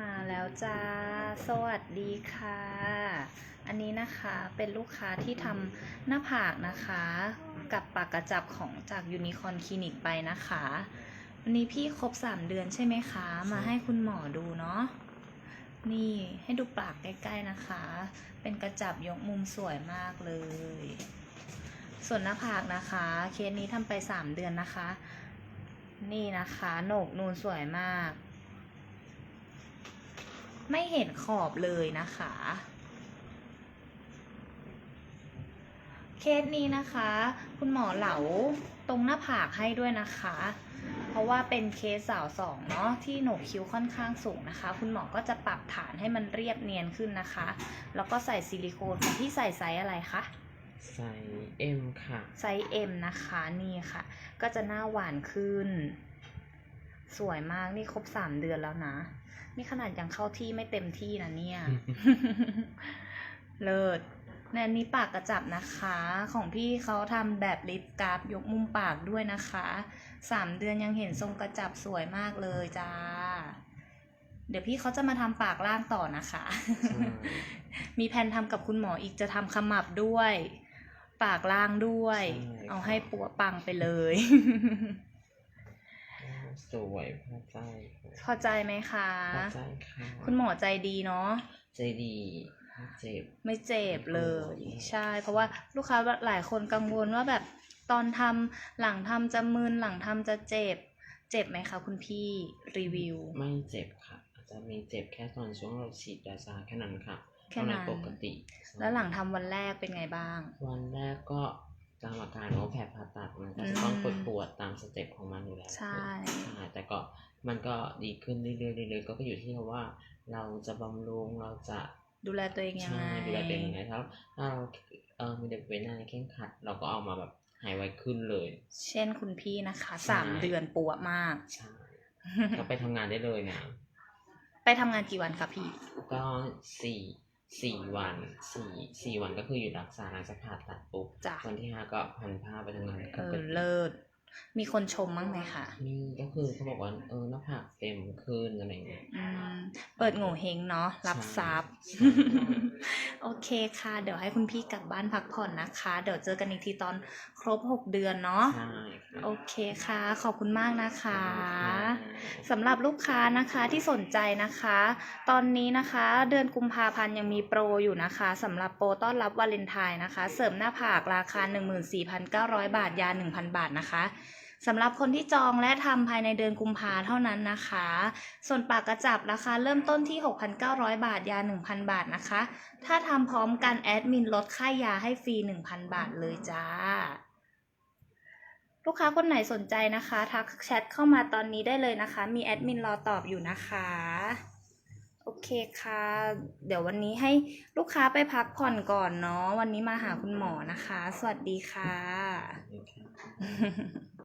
มาแล้วจ้า สวัสดีค่ะ อันนี้นะคะเป็นลูกค้าที่ทำหน้าผากนะคะ กับปากกระจับของจากยูนิคอนคลินิกไปนะคะวันนี้พี่ครบ3เดือนใช่ไหมคะ มาให้คุณหมอดูเนาะนี่ให้ดูปากใกล้ๆนะคะ เป็นกระจับยกมุมสวยมากเลย ส่วนหน้าผากนะคะ เคสนี้ทำไป3เดือนนะคะ นี่นะคะโหนกนูนสวยมาก ไม่เห็นขอบเลยนะคะ เคสนี้นะคะ คุณหมอเหลาตรงหน้าผากให้ด้วยนะคะ เพราะว่าเป็นเคสสาวสองเนาะที่โหนกคิ้วค่อนข้างสูงนะคะ คุณหมอก็จะปรับฐานให้มันเรียบเนียนขึ้นนะคะ แล้วก็ใส่ซิลิโคนของที่ใส่ไซส์อะไรคะใส่เอ็มค่ะ ไซส์ M นะคะนี่ค่ะ ก็จะหน้าหวานขึ้น สวยมากนี่ครบสามเดือนแล้วนะ นี่ขนาดยังเข้าที่ไม่เต็มที่นะเนี่ย เลิศในอันนี้ปากกระจับนะคะ ของพี่เขาทำแบบลิปกราฟยกมุมปากด้วยนะคะสามเดือนยังเห็นทรงกระจับสวยมากเลยจ้า เดี๋ยวพี่เขาจะมาทำปากล่างต่อนะคะใช่มีแผนทำกับคุณหมออีกจะทำขมับด้วย ปากล่างด้วย เอาให้ปัวปังไปเลย สวยพอใจพอใจไหมคะ พอใจค่ะคุณหมอใจดีเนาะใจดีไม่เจ็บไม่เจ็บเลยไม่กลัวใช่ เพราะว่าลูกค้าหลายคนกังวลว่าแบบตอนทำหลังทำจะมึนหลังทำจะเจ็บ เจ็บไหมคะ คุณพี่รีวิว ไม่เจ็บค่ะ อาจจะมีเจ็บแค่ตอนช่วงเราฉีดยาชาแค่นั้นค่ะแค่นั้นตอปกติ แล้วหลังทำวันแรกเป็นไงบ้าง วันแรกก็ ตามอาการของแผลผ่าตัดมันก็จะต้องอืมปวดปวดๆตามสเต็ปของมันอยู่แล้วใช่ใช่แต่ก็มันก็ดีขึ้นเรื่อยๆเรื่อยๆก็อยู่ที่ว่า เราจะบำรุงเราจะดูแลตัวเองยังไงใช่ดูแลตัวเองยังไงถ้าถ้าเราเออมีเด็กเว้นอะไรเคร่งครัด เราก็เอามาแบบหายไวขึ้นเลย เช่นคุณพี่นะคะใช่สามเดือนปัวมากใช่ก็ไปทำงานได้เลยนะไปทำงานกี่วันคะพี่ ก็สี่ สี่วันสี่สี่วันก็คืออยู่รักษาหลังจากผ่าตัดปุ๊บจ้ะ วันที่ห้าก็พันผ้าไปทำงานเอปกอติ เลิศ มีคนชมมั้งไหมคะ นี่ก็คือเขาบอกว่าเออหน้าผากเต็มขึ้นอะไรเงี้ยอืม เปิดโง่เฮงเนาะรับทรัพย์ใช่โอเคค่ะ เดี๋ยวให้คุณพี่กลับบ้านพักผ่อนนะคะ เดี๋ยวเจอกันอีกทีตอนครบ6เดือนเนาะใช่ค่ะโอเคค่ะ ขอบคุณมากนะคะค่ะสำหรับลูกค้านะคะที่สนใจนะคะ ตอนนี้นะคะ เดือนกุมภาพันธ์ยังมีโปรอยู่นะคะสำหรับโปรต้อนรับวาเลนไทน์นะคะ เสริมหน้าผากราคา 14,900 บาทยา 1,000 บาทนะคะ สำหรับคนที่จองและทำภายในเดือนกุมภาเท่านั้นนะคะ ส่วนปากกระจับราคาเริ่มต้นที่ 6,900 บาทยา 1,000 บาทนะคะ ถ้าทำพร้อมกันแอดมินลดค่ายาให้ฟรี 1,000 บาทเลยจ้าลูกค้าคนไหนสนใจนะคะ ทักแชทเข้ามาตอนนี้ได้เลยนะคะ มีแอดมินรอตอบอยู่นะคะ โอเคค่ะ เดี๋ยววันนี้ให้ลูกค้าไปพักผ่อนก่อนเนาะ วันนี้มาหาคุณหมอนะคะ สวัสดีค่ะ